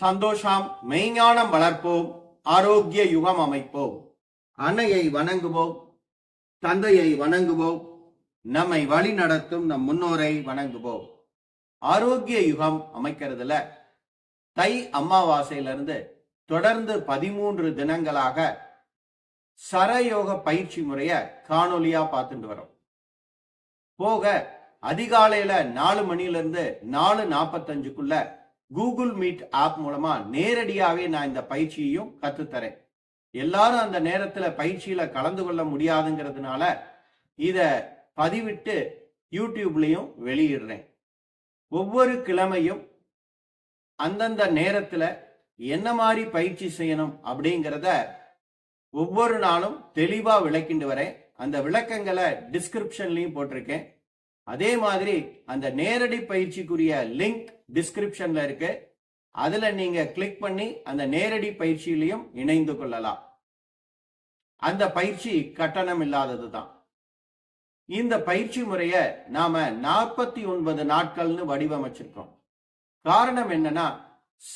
சந்தோஷம் மெய்ஞானம் வளர்ப்போம் ஆரோக்கிய யுகம் அமைப்போம். அன்னையை வணங்குவோம் தந்தையை வணங்குவோம் நம்மை வழி நடத்தும் நம் முன்னோரை வணங்குவோம். ஆரோக்கிய யுகம் அமைக்கிறதுல தை அமாவாசையிலிருந்து தொடர்ந்து பதிமூன்று தினங்களாக சரயோக பயிற்சி முறைய காணொலியா பார்த்துட்டு வரோம். போக அதிகாலையில நாலு மணிலிருந்து நாலு நாற்பத்தஞ்சுக்குள்ள கூகுள் மீட் ஆப் மூலமா நேரடியாகவே நான் இந்த பயிற்சியையும் கற்றுத்தரேன் எல்லாரும் அந்த நேரத்துல பயிற்சியில கலந்து கொள்ள முடியாதுங்கிறதுனால இத பதிவிட்டு யூடியூப்லையும் வெளியிடுறேன். ஒவ்வொரு கிழமையும் அந்தந்த நேரத்துல என்ன மாதிரி பயிற்சி செய்யணும் அப்படிங்கிறத ஒவ்வொரு நாளும் தெளிவா விளக்கிண்டு வரேன். அந்த விளக்கங்களை டிஸ்கிரிப்ஷன்லையும் போட்டிருக்கேன். அதே மாதிரி அந்த நேரடி பயிற்சிக்குரிய லிங்க் டிஸ்கிரிப்ஷன்ல இருக்கு. அதுல நீங்க கிளிக் பண்ணி அந்த நேரடி பயிற்சியிலையும் இணைந்து கொள்ளலாம். அந்த பயிற்சி கட்டணம் இல்லாதது தான். இந்த பயிற்சி முறைய நாம நாற்பத்தி ஒன்பது நாட்கள்னு வடிவமைச்சிருக்கோம். காரணம் என்னன்னா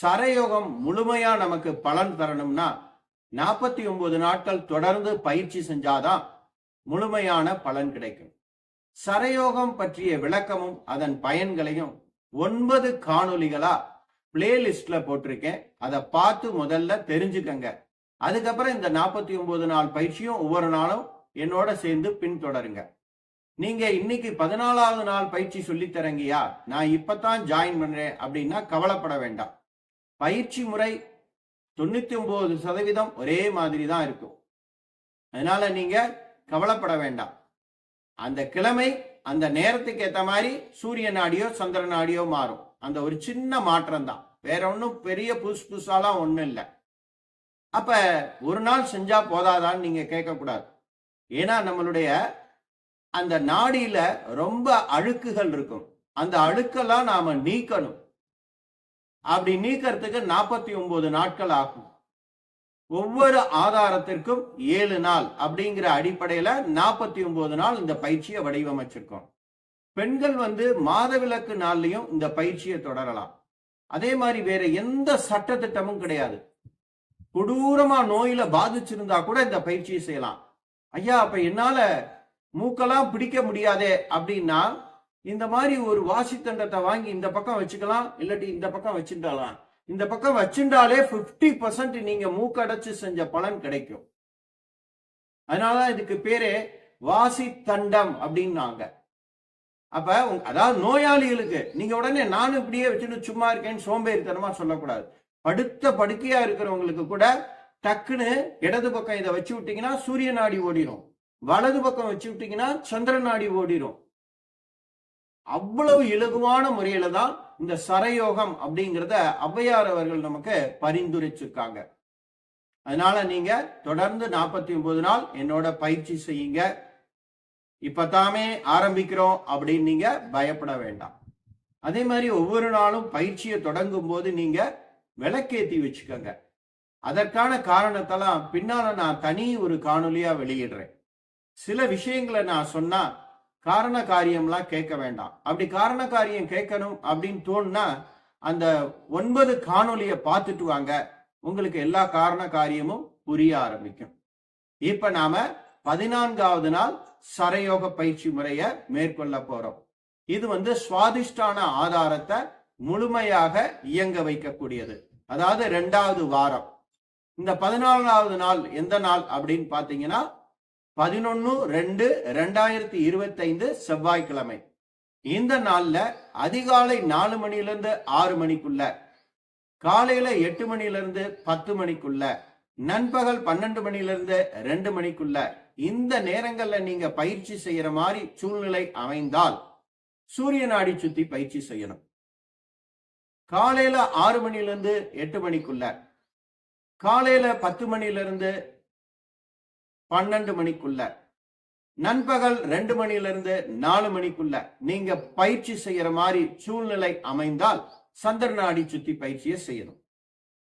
சரயோகம் முழுமையா நமக்கு பலன் தரணும்னா நாற்பத்தி ஒன்பது நாட்கள் தொடர்ந்து பயிற்சி செஞ்சாதான் முழுமையான பலன் கிடைக்கும். சரயோகம் பற்றிய விளக்கமும் அதன் பயன்களையும் ஒன்பது காணொலிகளா பிளேலிஸ்ட்ல போட்டிருக்கேன். அதை பார்த்து முதல்ல தெரிஞ்சுக்கங்க. அதுக்கப்புறம் இந்த நாற்பத்தி ஒன்பது நாள் பயிற்சியும் ஒவ்வொரு நாளும் என்னோட சேர்ந்து பின்தொடருங்க. நீங்க இன்னைக்கு பதினாலாவது நாள் பயிற்சி சொல்லி தரங்கய்யா நான் இப்பதான் ஜாயின் பண்றேன் அப்படின்னா கவலைப்பட வேண்டாம். பயிற்சி முறை தொண்ணூத்தி ஒன்பது சதவீதம் ஒரே மாதிரி தான் இருக்கும். அதனால நீங்க கவலைப்பட வேண்டாம். அந்த கிழமை அந்த நேரத்துக்கு ஏற்ற மாதிரி சூரிய நாடியோ சந்திர நாடியோ மாறும். அந்த ஒரு சின்ன மாற்றம் தான் வேற ஒன்றும் பெரிய புதுசு புதுசாலாம் ஒன்றும் இல்லை. அப்ப ஒரு நாள் செஞ்சா போதாதான்னு நீங்க கேட்கக்கூடாது. ஏன்னா நம்மளுடைய அந்த நாடியில ரொம்ப அழுக்குகள் இருக்கும். அந்த அழுக்கெல்லாம் நாம நீக்கணும். அப்படி நீக்கிறதுக்கு நாற்பத்தி ஒன்பது நாட்கள் ஆகும். ஒவ்வொரு ஆதாரத்திற்கும் ஏழு நாள் அப்படிங்கிற அடிப்படையில நாற்பத்தி ஒன்பது நாள் இந்த பயிற்சியை வடிவமைச்சிருக்கோம். பெண்கள் வந்து மாதவிலக்கு நாள்லையும் இந்த பயிற்சியை தொடரலாம். அதே மாதிரி வேற எந்த சட்ட திட்டமும் கிடையாது. கொடூரமா நோயில பாதிச்சிருந்தா கூட இந்த பயிற்சியை செய்யலாம். ஐயா அப்ப என்னால மூக்கெல்லாம் பிடிக்க முடியாதே அப்படின்னா இந்த மாதிரி ஒரு வாசித்தண்டத்தை வாங்கி இந்த பக்கம் வச்சுக்கலாம் இல்லாட்டி இந்த பக்கம் வச்சுட்டாலாம். இந்த பக்கம் வச்சுட்டாலே பிப்டி பர்சன்ட் நீங்க மூக்கடைச்சு செஞ்ச பலன் கிடைக்கும். அதனாலதான் இதுக்கு பேரு வாசி தண்டம் அப்படின்னாங்க. அப்ப அதாவது நோயாளிகளுக்கு நீங்க உடனே நானும் இப்படியே வச்சுட்டு சும்மா இருக்கேன்னு சோம்பேறித்தனமா சொல்லக்கூடாது. படுத்த படுக்கையா இருக்கிறவங்களுக்கு கூட டக்குன்னு இடது பக்கம் இதை வச்சு விட்டீங்கன்னா சூரிய நாடி ஓடிரும். வலது பக்கம் வச்சு விட்டீங்கன்னா சந்திர நாடி ஓடிரும். அவ்வளவு இலகுவான முறையில தான் இந்த சரயோகம் அப்படிங்கிறத ஔவையார் அவர்கள் நமக்கு பரிந்துரைச்சிருக்காங்க. அதனால நீங்க தொடர்ந்து நாற்பத்தி ஒன்பது நாள் என்னோட பயிற்சி செய்யுங்க. இப்பதாமே ஆரம்பிக்கிறோம் அப்படின்னு நீங்க பயப்பட வேண்டாம். அதே மாதிரி ஒவ்வொரு நாளும் பயிற்சியை தொடங்கும் போது நீங்க விளக்கேத்தி வச்சுக்கோங்க. அதற்கான காரணத்தெல்லாம் பின்னால நான் தனி ஒரு காணொலியா வெளியிடுறேன். சில விஷயங்களை நான் சொன்னா காரண காரியம்லாம் கேட்க வேண்டாம். அப்படி காரண காரியம் கேட்கணும் அப்படின்னு தோணுனா அந்த ஒன்பது காணொலியை பார்த்துட்டு வாங்க. உங்களுக்கு எல்லா காரண காரியமும் புரிய ஆரம்பிக்கும். இப்ப நாம பதினான்காவது நாள் சரயோக பயிற்சி முறைய மேற்கொள்ள போறோம். இது வந்து சுவாதிஷ்டான ஆதாரத்தை முழுமையாக இயங்க வைக்கக்கூடியது. அதாவது ரெண்டாவது வாரம். இந்த பதினாலாவது நாள் எந்த நாள் அப்படின்னு பாத்தீங்கன்னா பதினொன்று ரெண்டு ரெண்டாயிரத்தி இருபத்தைந்து செவ்வாய்க்கிழமை. இந்த நாளில் அதிகாலை நாலு மணிலருந்து ஆறு மணிக்குள்ள காலையில எட்டு மணிலருந்து பத்து மணிக்குள்ள நண்பகல் பன்னெண்டு மணிலிருந்து ரெண்டு மணிக்குள்ள இந்த நேரங்கள்ல நீங்க பயிற்சி செய்யற மாதிரி சூழ்நிலை அமைந்தால் சூரிய நாடி சுத்தி பயிற்சி செய்யணும். காலையில ஆறு மணிலிருந்து எட்டு மணிக்குள்ள காலையில பத்து மணிலிருந்து பன்னெண்டு மணிக்குள்ள. நண்பகல் ரெண்டு மணிலிருந்து நாலு மணிக்குள்ள. நீங்க பயிற்சி செய்யற மாதிரி சூழ்நிலை அமைந்தால் சந்திர நாடி சுத்தி பயிற்சியை செய்யணும்.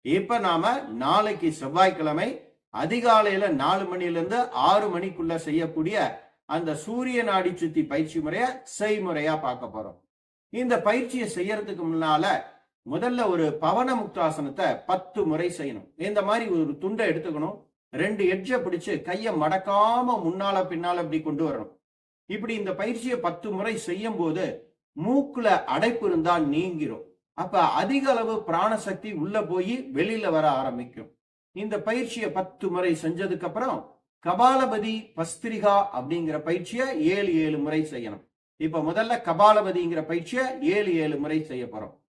இப்ப நாம நாளைக்கு செவ்வாய்க்கிழமை அதிகாலையில நாலு மணிலிருந்து ஆறு மணிக்குள்ள செய்யக்கூடிய அந்த சூரிய நாடி சுத்தி பயிற்சி முறைய செய்முறையா பார்க்க போறோம். இந்த பயிற்சியை செய்யறதுக்கு முன்னால முதல்ல ஒரு பவன முக்தாசனத்தை பத்து முறை செய்யணும். இந்த மாதிரி ஒரு துண்டை எடுத்துக்கணும். ரெண்டு எட்ஜை பிடிச்சு கையை மடக்காம முன்னால பின்னால இப்படி கொண்டு வரணும். இப்படி இந்த பயிற்சியை பத்து முறை செய்யும் போது மூக்குல அடைப்பு இருந்தால் நீங்கிரும். அப்ப அதிக அளவு பிராணசக்தி உள்ள போய் வெளியில வர ஆரம்பிக்கும். இந்த பயிற்சியை பத்து முறை செஞ்சதுக்கு அப்புறம் கபாலபதி பஸ்திரிகா அப்படிங்கிற பயிற்சியை ஏழு ஏழு முறை செய்யணும். இப்ப முதல்ல கபாலபதிங்கிற பயிற்சியை ஏழு ஏழு முறை செய்ய போறோம்.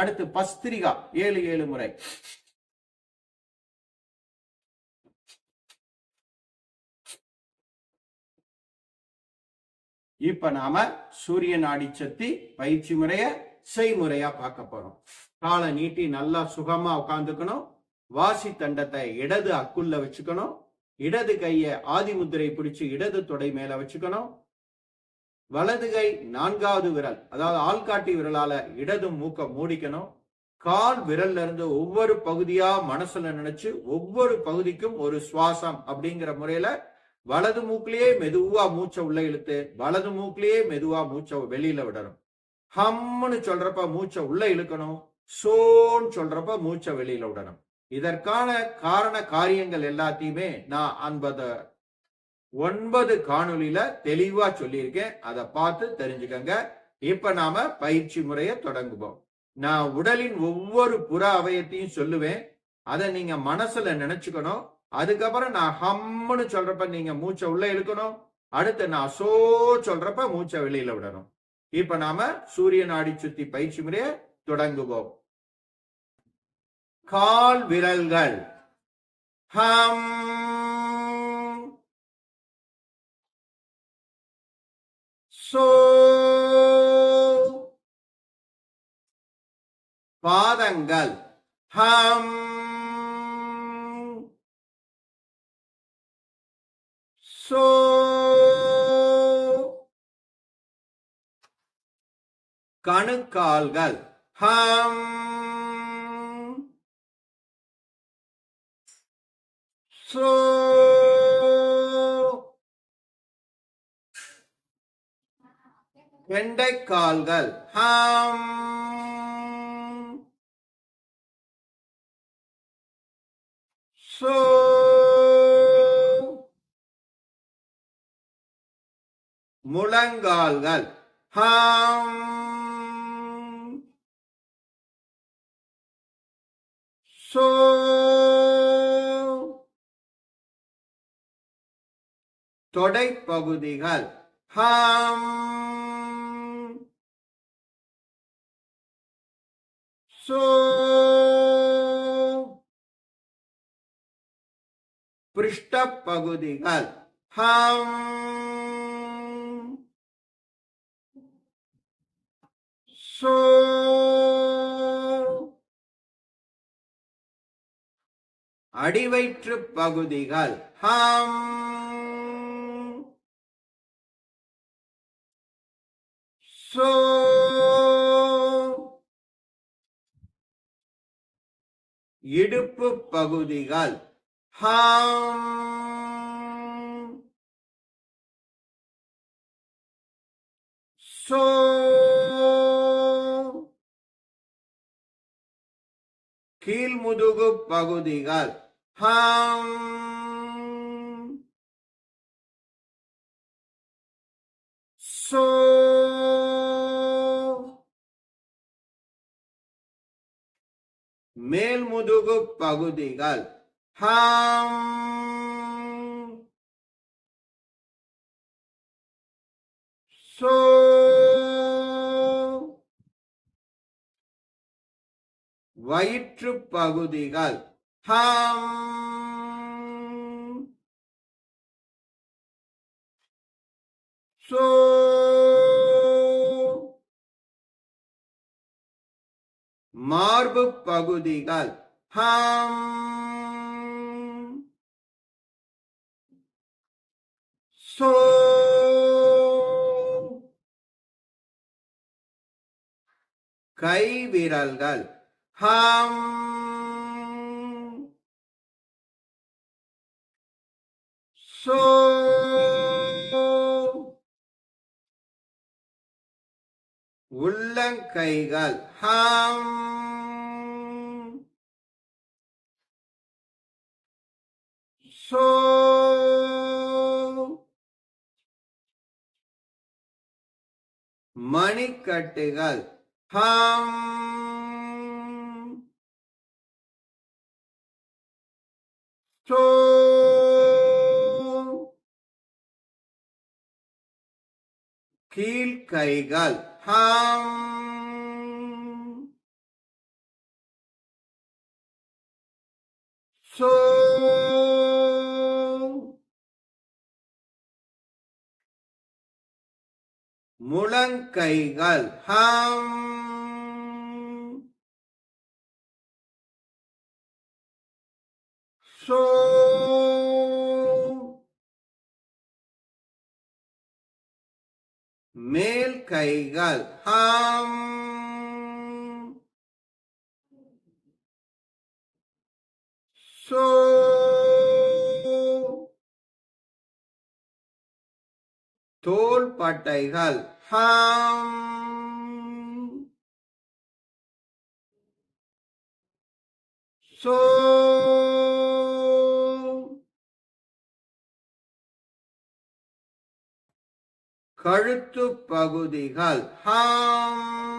அடுத்து பஸ்திரிகா ஏழு ஏழு முறை. இப்ப நாம சூரிய நாடி சக்தி பயிற்சி முறைய செய்முறையா பார்க்க போறோம். காலை நீட்டி நல்லா சுகமா உட்காந்துக்கணும் வாசி தண்டத்தை இடது அக்குள்ள வச்சுக்கணும். இடது கைய ஆதிமுத்திரை பிடிச்சு இடது தொடை மேல வச்சுக்கணும். வலது கை நான்காவது விரல் அதாவது ஆள்காட்டி விரலால இடது மூக்க மூடிக்கணும். கால் விரல்ல இருந்து ஒவ்வொரு பகுதியா மனசுல நினைச்சு ஒவ்வொரு பகுதிக்கும் ஒரு சுவாசம் அப்படிங்கிற முறையில வலது மூக்கிலேயே மெதுவா மூச்சை உள்ள இழுத்து வலது மூக்கிலேயே மெதுவா மூச்சை வெளியில விடணும். ஹம்னு சொல்றப்ப மூச்சை உள்ள இழுக்கணும் சோன்னு சொல்றப்ப மூச்சை வெளியில விடணும். இதற்கான காரண காரியங்கள் எல்லாத்தையுமே நான் அந்த ஒன்பது காணொலியில தெளிவா சொல்லியிருக்கேன். அதை பார்த்து தெரிஞ்சுக்கங்க. இப்ப நாம பயிற்சி முறையை தொடங்குவோம். நான் உடலின் ஒவ்வொரு புற அவயத்தையும் சொல்லுவேன். அதை நீங்க மனசுல நினைச்சுக்கணும். அதுக்கப்புறம் நான் ஹம்னு சொல்றப்ப நீங்க மூச்சை உள்ள இழுக்கணும். அடுத்து நான் சோ சொல்றப்ப மூச்சை வெளியில விடணும். இப்ப நாம சூரிய நாடி சுத்தி பயிற்சி முறையை தொடங்குவோம். கால் விரல்கள். ஹம் பாதங்கள் ஹம். சோ. கணுக்கால்கள். ஹம். சோ. வெண்டைக்கால்கள். ஹம். சோ. முழங்கால்கள். ஹம். சோ. தொடைப்பகுதிகள். ஹம். பகுதிகள் ஹம் சோ அடிவயிற்று பகுதிகள் ஹம் சோ இடுப்பு பகுதிகள். ஹம். சோ. கீழ்முதுகு பகுதிகள். ஹம். சோ. மேல்முதுகு பகுதிகள். ஹம். சோ. வயிற்று பகுதிகள். ஹம். சோ. மார்பு பகுதிகள். ஹம். சோ. கை விரல்கள் ஹம். சோ. உள்ளங்கைகள். ஹம். மணிக்கட்டுகள். ஹம். சோ கீழ்கைகள். ஹம். சோ முழங்கைகள். ஹம். சோ. மேல் கைகள். ஹம். சோ. தோல் பட்டைகள். ஹாம். சோ. கழுத்து பகுதிகள். ஹாம்.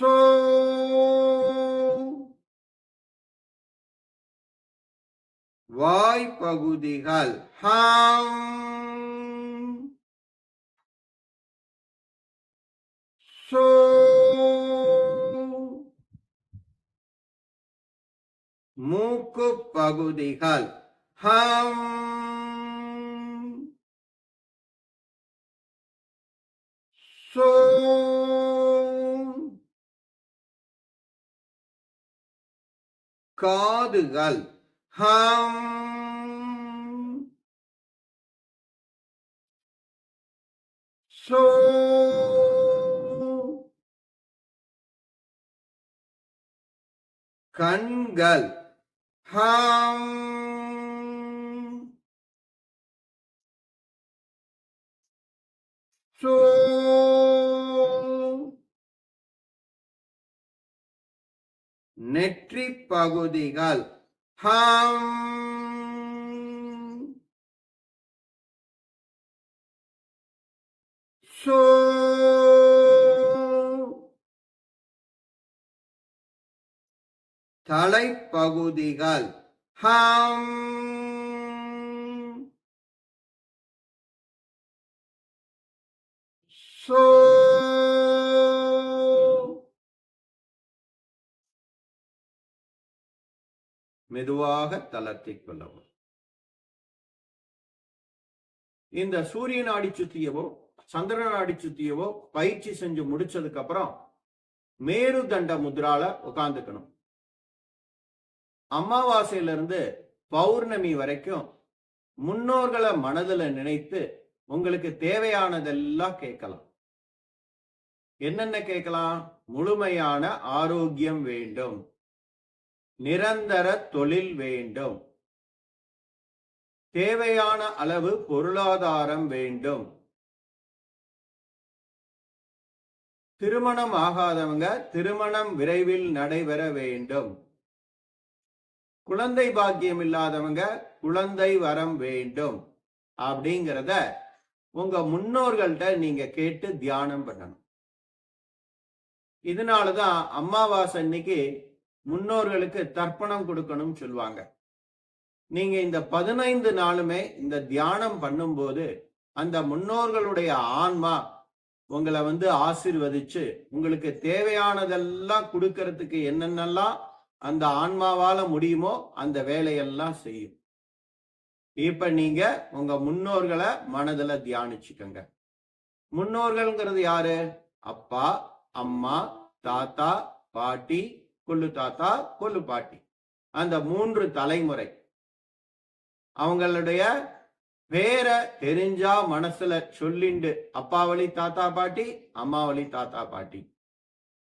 சோ. வாய் பகுதிகள் ஹம் சோ மூக்கு பகுதிகள் ஹம் சோ காதுகள் ஹம் சோ கண்கள் ஹம் சோ நெற்றி பகுதிகள் ஹம் சோ தலைப்பகுதிகள் ஹம் மெதுவாக தளர்த்திக் கொள்ளவும். இந்த சூரிய நாடி சுத்தியவோ சந்திர நாடி சுத்தியவோ பயிற்சி செஞ்சு முடிச்சதுக்கு அப்புறம் மேருதண்ட முத்ரால உட்காந்துக்கணும் அமாவாசையில இருந்து பௌர்ணமி வரைக்கும் முன்னோர்களை மனதுல நினைத்து உங்களுக்கு தேவையானதெல்லாம் கேட்கலாம். என்னென்ன கேட்கலாம்? முழுமையான ஆரோக்கியம் வேண்டும். நிரந்தர தொழில் வேண்டும். தேவையான அளவு பொருளாதாரம் வேண்டும். திருமணம் ஆகாதவங்க திருமணம் விரைவில் நடைபெற வேண்டும். குழந்தை பாக்கியம் இல்லாதவங்க குழந்தை வரம் வேண்டும். அப்படிங்கிறத உங்க முன்னோர்கள்ட்ட நீங்க கேட்டு தியானம் பண்ணணும். இதனாலதான் அமாவாசை அன்னைக்கு முன்னோர்களுக்கு தர்ப்பணம் கொடுக்கணும்னு சொல்லுவாங்க. நீங்க இந்த பதினைந்து நாளுமே இந்த தியானம் பண்ணும்போது அந்த முன்னோர்களுடைய ஆன்மா உங்களை வந்து ஆசிர்வதிச்சு உங்களுக்கு தேவையானதெல்லாம் கொடுக்கறதுக்கு என்னென்னலாம் அந்த ஆன்மாவால முடியுமோ அந்த வேலையெல்லாம் செய்யும். இப்ப நீங்க உங்க முன்னோர்களை மனதுல தியானிச்சுக்கோங்க. முன்னோர்கள்ங்கிறது யாரு? அப்பா அம்மா தாத்தா பாட்டி கொள்ளு தாத்தா கொள்ளு பாட்டி. அந்த மூன்று தலைமுறை. அவங்களுடைய பேரை தெரிஞ்சா மனசுல சொல்லிண்டு அப்பா வழி தாத்தா பாட்டி அம்மா வழி தாத்தா பாட்டி.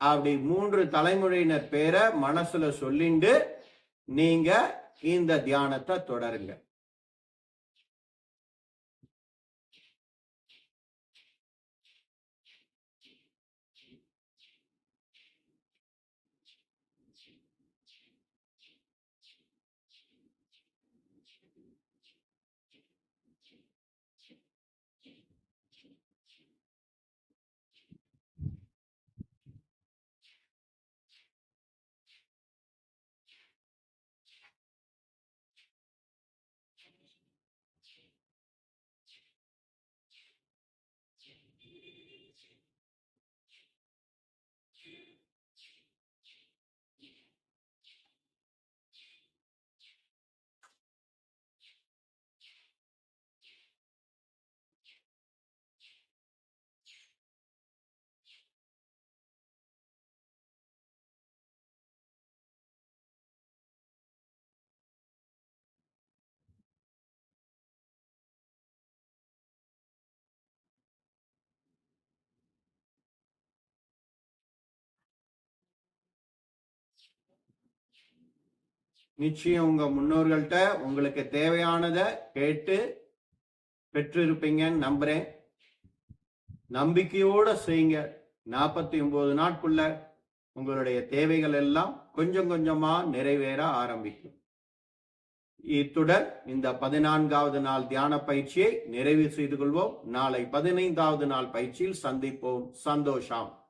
அப்படி மூன்று தலைமுறையினர் பேரை மனசுல சொல்லிண்டு நீங்க இந்த தியானத்தை தொடருங்க. நிச்சயம் உங்க முன்னோர்கள்ட்ட உங்களுக்கு தேவையானதை கேட்டு பெற்றிருப்பீங்கன்னு நம்புறேன். நம்பிக்கையோட செய்யுங்க. நாற்பத்தி ஒன்பது நாட்குள்ள உங்களுடைய தேவைகள் எல்லாம் கொஞ்சம் கொஞ்சமா நிறைவேற ஆரம்பிக்கும். இத்துடன் இந்த பதினான்காவது நாள் தியான பயிற்சியை நிறைவு செய்து கொள்வோம். நாளை பதினைந்தாவது நாள் பயிற்சியில் சந்திப்போம். சந்தோஷம்.